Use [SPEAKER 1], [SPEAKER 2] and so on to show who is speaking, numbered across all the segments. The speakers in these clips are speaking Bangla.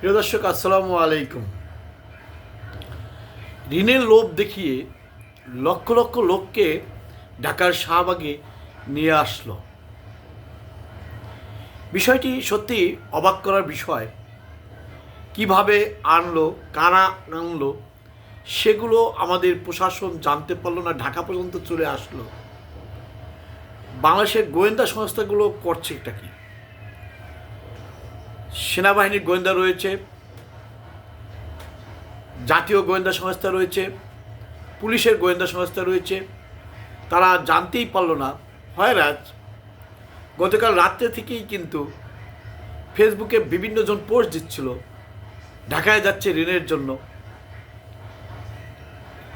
[SPEAKER 1] প্রিয় দর্শক, আসসালামু আলাইকুম। ঋণের লোভ দেখিয়ে লক্ষ লক্ষ লোককে ঢাকার শাহবাগে নিয়ে আসলো। বিষয়টি সত্যি অবাক করার বিষয়। কীভাবে আনলো, কারা আনলো, সেগুলো আমাদের প্রশাসন জানতে পারল না, ঢাকা পর্যন্ত চলে আসলো। বাংলাদেশের গোয়েন্দা সংস্থাগুলো করছে এটা কি? সেনাবাহিনীর গোয়েন্দা রয়েছে, জাতীয় গোয়েন্দা সংস্থা রয়েছে, পুলিশের গোয়েন্দা সংস্থা রয়েছে। তারা জানতেই পারল না হয়রাজ গতকাল রাত্রে থেকেই কিন্তু ফেসবুকে বিভিন্ন জন পোস্ট দিচ্ছিল, ঢাকায় যাচ্ছে ঋণের জন্য।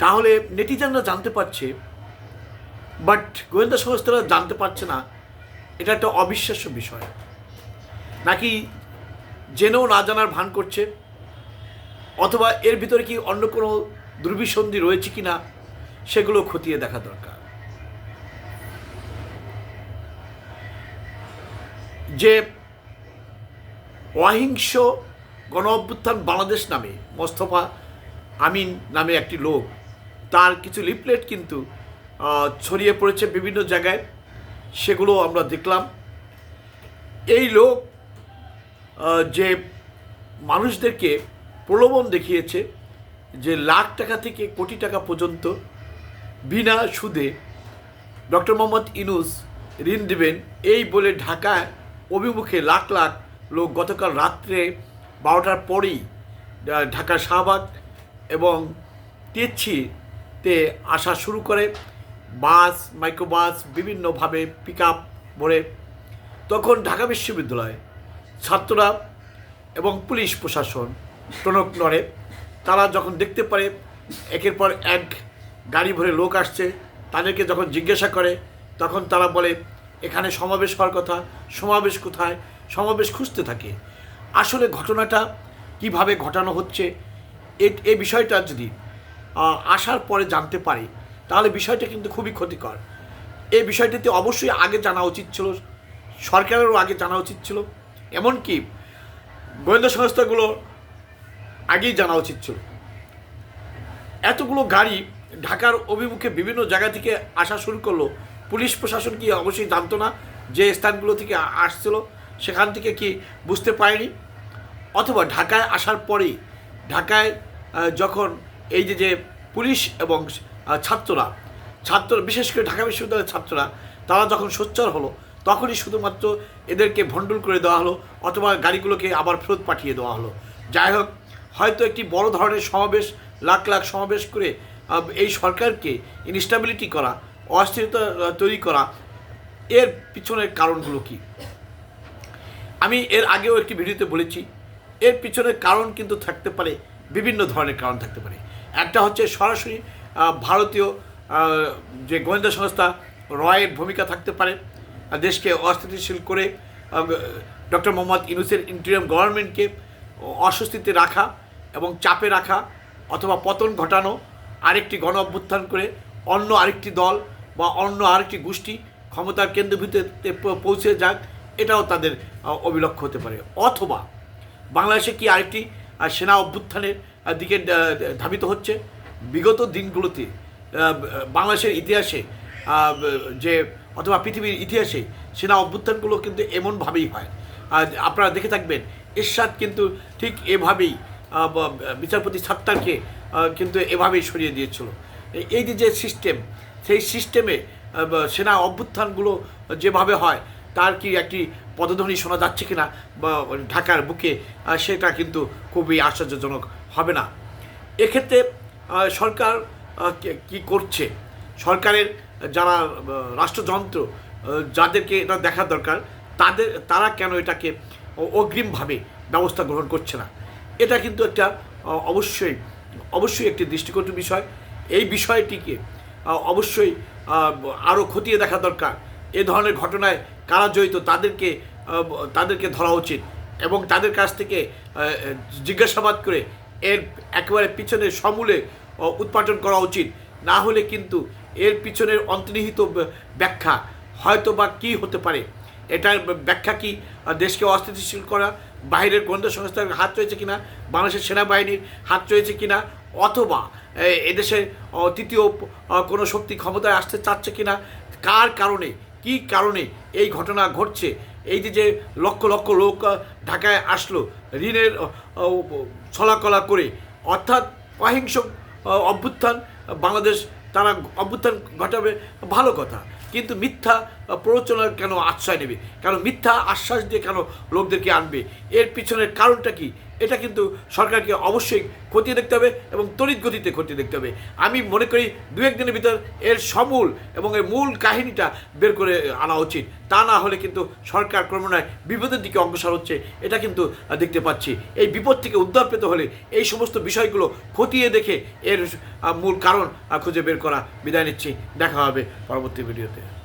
[SPEAKER 1] তাহলে নেটিজানরা জানতে পারছে, বাট গোয়েন্দা সংস্থারা জানতে পারছে না, এটা একটা অবিশ্বাস্য বিষয়। নাকি জেনেও না জানার ভান করছে? অথবা এর ভিতরে কি অন্য কোনো দুর্বিসন্ধি রয়েছে কি না সেগুলো খতিয়ে দেখা দরকার। যে অহিংস গণ অভ্যুত্থান বাংলাদেশ নামে, মোস্তফা আমিন নামে একটি লোক, তার কিছু লিফলেট কিন্তু ছড়িয়ে পড়েছে বিভিন্ন জায়গায়, সেগুলো আমরা দেখলাম। এই লোক যে মানুষদেরকে প্রলোভন দেখিয়েছে যে লাখ টাকা থেকে কোটি টাকা পর্যন্ত বিনা সুদে ডক্টর মোহাম্মদ ইনুস ঋণ দেবেন। এই বলে ঢাকায় অভিমুখে লাখ লাখ লোক গতকাল রাত্রে বারোটার পরেই ঢাকার শাহবাগ এবং তেচ্ছিতে আসা শুরু করে। বাস, মাইক্রোবাস, বিভিন্নভাবে পিক আপ ভরে তখন ঢাকা বিশ্ববিদ্যালয় ছাত্ররা এবং পুলিশ প্রশাসন, টনক নড়ে। তারা যখন দেখতে পারে একের পর এক গাড়ি ভরে লোক আসছে, তাদেরকে যখন জিজ্ঞাসা করে, তখন তারা বলে, এখানে সমাবেশ হওয়ার কথা, সমাবেশ কোথায়? সমাবেশ খুঁজতে থাকে। আসলে ঘটনাটা কীভাবে ঘটানো হচ্ছে, এ- বিষয়টা যদি আসার পরে জানতে পারি, তাহলে বিষয়টা কিন্তু খুবই ক্ষতিকর। এই বিষয়টিতে অবশ্যই আগে জানা উচিত ছিল, সরকারেরও আগে জানা উচিত ছিল। এমনকি গোয়েন্দা সংস্থাগুলো আগেই জানা উচিত ছিল। এতগুলো গাড়ি ঢাকার অভিমুখে বিভিন্ন জায়গা থেকে আসা শুরু করল। পুলিশ প্রশাসন কি অবশ্যই জানতো না যে স্থানগুলো থেকে আসছিল, সেখান থেকে কি বুঝতে পারেনি? অথবা ঢাকায় আসার পরেই, ঢাকায় যখন এই যে যে পুলিশ এবং ছাত্ররা, ছাত্র, বিশেষ করে ঢাকা বিশ্ববিদ্যালয়ের ছাত্ররা, তারা যখন সোচ্চার হলো তখনই শুধুমাত্র এদেরকে ভণ্ডুল করে দেওয়া হলো, অথবা গাড়িগুলোকে আবার ফেরত পাঠিয়ে দেওয়া হলো। যাই হোক, হয়তো একটি বড় ধরনের সমাবেশ, লাখ লাখ সমাবেশ করে এই সরকারকে ইনস্টাবিলিটি করা, অস্থিরতা তৈরি করা, এর পিছনের কারণগুলো কী? আমি এর আগেও একটি ভিডিওতে বলেছি, এর পিছনের কারণ কিন্তু থাকতে পারে, বিভিন্ন ধরনের কারণ থাকতে পারে। একটা হচ্ছে সরাসরি ভারতীয় যে গোয়েন্দা সংস্থা, রয়ের ভূমিকা থাকতে পারে দেশকে অস্থিতিশীল করে ডক্টর মোহাম্মদ ইউনুসের ইন্টারিয়াম গভর্নমেন্টকে অস্বস্তিতে রাখা এবং চাপে রাখা অথবা পতন ঘটানো, আরেকটি গণ অভ্যুত্থান করে অন্য আরেকটি দল বা অন্য আরেকটি গোষ্ঠী ক্ষমতার কেন্দ্রভিত্তিতে পৌঁছে যাক, এটাও তাদের অবিলক্ষ হতে পারে। অথবা বাংলাদেশে কি আরেকটি সেনা অভ্যুত্থানের দিকে ধাবিত হচ্ছে? বিগত দিনগুলোতে বাংলাদেশের ইতিহাসে যে অথবা পৃথিবীর ইতিহাসে সেনা অভ্যুত্থানগুলো কিন্তু এমনভাবেই হয়। আর আপনারা দেখে থাকবেন, এরশাদ কিন্তু ঠিক এভাবেই বিচারপতি সাত্তারকে কিন্তু এভাবেই সরিয়ে দিয়েছিল। এই- যে যে সিস্টেম সেই সিস্টেমে সেনা অভ্যুত্থানগুলো যেভাবে হয়, তার কি একটি পদধ্বনি শোনা যাচ্ছে কিনা বা ঢাকার বুকে সেটা কিন্তু খুবই আশ্চর্যজনক হবে না। এক্ষেত্রে সরকার কি করছে? সরকারের যারা রাষ্ট্রযন্ত্র যাদেরকে এটা দেখা দরকার, তাদের, তারা কেন এটাকে অগ্রিমভাবে ব্যবস্থা গ্রহণ করছে না? এটা কিন্তু একটা অবশ্যই অবশ্যই একটি দৃষ্টিকটু বিষয়। এই বিষয়টিকে অবশ্যই আরও খতিয়ে দেখা দরকার। এ ধরনের ঘটনায় কারা জড়িত তাদেরকে তাদেরকে ধরা উচিত এবং তাদের কাছ থেকে জিজ্ঞাসাবাদ করে এর একেবারে পিছনে সমূলে উৎপাদন করা উচিত। না হলে কিন্তু এর পিছনের অন্তর্নিহিত ব্যাখ্যা। হয়তো বা কী হতে পারে? এটার ব্যাখ্যা কি? দেশকে অস্থিতিশীল করা বাইরের গোয়েন্দা সংস্থার হাত রয়েছে কিনা বাংলাদেশের সেনাবাহিনীর হাত রয়েছে কিনা অথবা এ- এদেশে অ, তৃতীয় কোনো শক্তি ক্ষমতায় আসতে চাচ্ছে কিনা কার কারণে কি কারণে এই ঘটনা ঘটছে? এই যে যে লক্ষ লক্ষ লোক ঢাকায় আসলো ঋণের ছলাকলা করে অর্থাৎ অহিংস অভ্যুত্থান বাংলাদেশ তারা অভ্যুত্থান ঘটাবে, ভালো কথা। কিন্তু মিথ্যা প্ররোচনার কেন আশ্রয় নেবে? কেন মিথ্যা আশ্বাস দিয়ে কেন লোকদেরকে আনবে? এর পিছনের কারণটা কি? এটা কিন্তু সরকারকে অবশ্যই খতিয়ে দেখতে হবে এবং তড়িৎ গতিতে খতিয়ে দেখতে হবে। আমি মনে করি দু একদিনের ভিতর এর সমূল এবং এর মূল কাহিনীটা বের করে আনা উচিত। তা না হলে কিন্তু সরকার ক্রমান্বয়ে বিপদের দিকে অগ্রসর হচ্ছে, এটা কিন্তু দেখতে পাচ্ছি। এই বিপদ থেকে উদ্ধার পেতে হলে এই সমস্ত বিষয়গুলো খতিয়ে দেখে এর মূল কারণ খুঁজে বের করা বিদায় নিচ্ছি। দেখা হবে পরবর্তী ভিডিওতে।